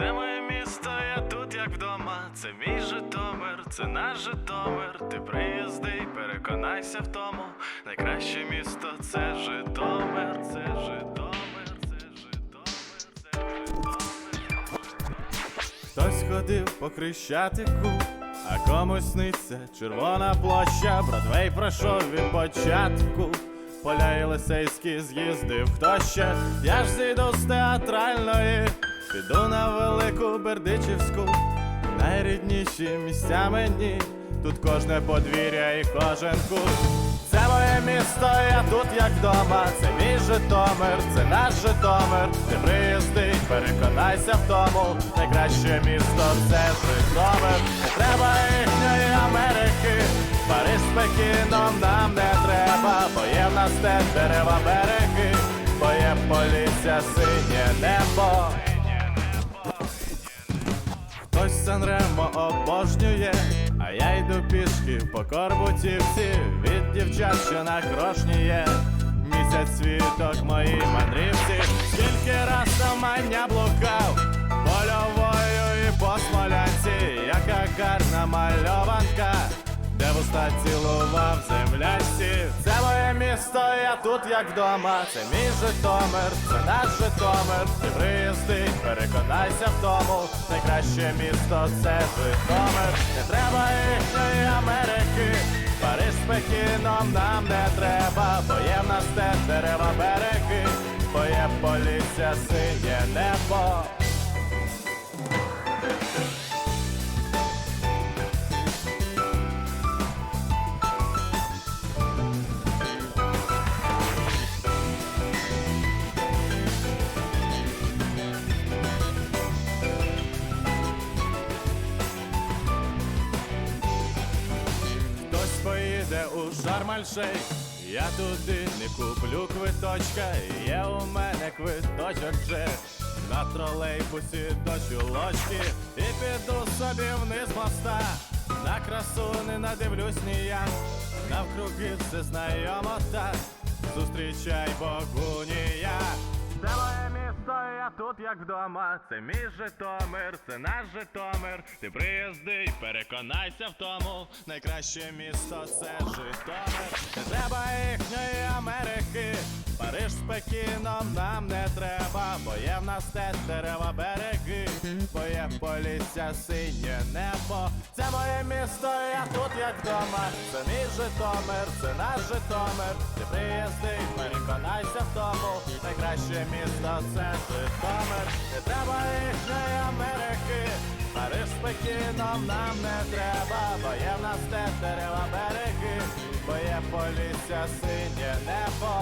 Це моє місто, я тут як вдома. Це мій Житомир, це наш Житомир. Ти приїзди переконайся в тому. Найкраще місто це Житомир, це Житомир, це Житомир, це Житомир. Хтось ходив по хрещатику, а комусь сниться червона площа. Бродвей пройшов від початку. Поля Єлисейські з'їздив хто ще, я ж зійду з театральної, піду на велику Бердичівську, найрідніші місця мені, тут кожне подвір'я і кожен кут. Це моє місто, я тут як вдома, це мій Житомир, це наш Житомир. Ти приїзди, переконайся в тому, найкраще місто це Житомир. Не треба їхньої Америки, Париж з Пекіном нам не треба, бо є в нас те дерева береги, бо є полісся синє небо. Санремо обожнює, а я йду пішки по Корбутівці від дівчат, що на крошні є. Місяць світок моїй мандрівці, скільки раз самання блукав, польовою і по смолянці, яка гарна мальованка, де вуста цілував земляці. Місто, я тут як вдома. Це мій Житомир, це наш Житомир. Ти приїзди, переконайся в тому. Найкраще місто це Житомир. Не треба їхньої Америки. Париж з Пекіном нам не треба, бо є в нас те дерева береги, бо є полісся синє небо. Поїде у Шарм-Аль-Шейх Я туди не куплю квиточка. Є у мене квиточок же. На тролейбусі до чулочки. І піду собі вниз моста. На красу не надивлюсь ні я, Навкруги все знайомо так. Зустрічай Богу ніяк це моє тут як вдома. Це мій Житомир, це наш Житомир. Ти приїзди, й переконайся в тому. Найкраще місто це Житомир. Не треба їхньої Америки. Париж з Пекіном нам не треба, бо є в нас те дерева береги, бо є полісся синє небо. Це моє місто, я тут як вдома. Це мій Житомир, це наш Житомир. Ти приїзди, переконайся в. Найкраще місто це Житомир. Треба їхньої Америки. Париж Пекіном нам не треба, бо є в нас те дерева береги, бо є полісся синє небо.